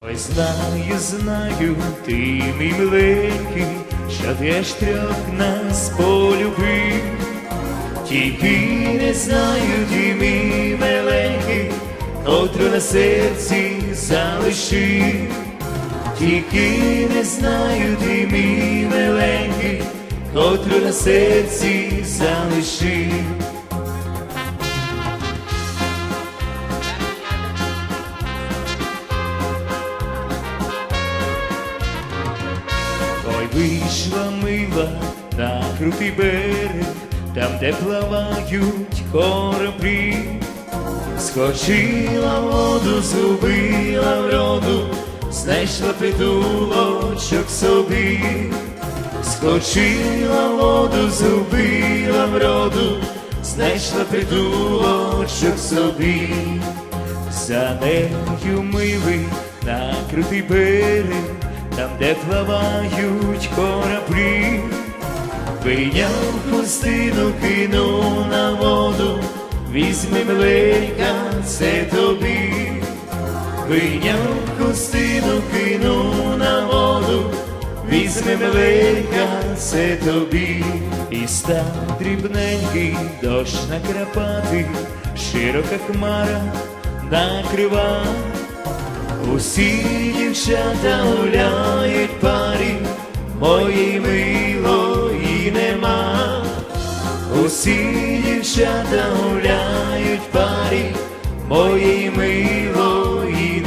Ой, знаю, знаю, ти мій миленький, що ти аж трьох нас полюбив. Тільки не знаю, ти мій миленький, котру на серці залишив. Тільки не знаю, ти мій миленький, котру на серці залишив. Ой, вийшла мила на крутий берег, там, де плавають кораблі, скочила в воду, зубила вроду, знайшла притулочок собі, скочила в воду, зубила вроду, знайшла притулочок собі, за нею милий на крутий берег, там, де плавають кораблі, вийняв хустину, кинув на воду, візьми миленька, це тобі, вийняв хустину, кинув на воду, візьми миленька, це тобі, і став дрібненький дощ накрапати, широка хмара накрива. Усі дівчата гуляють парі, мої милої нема. Усі дівчата гуляють парі, мої милої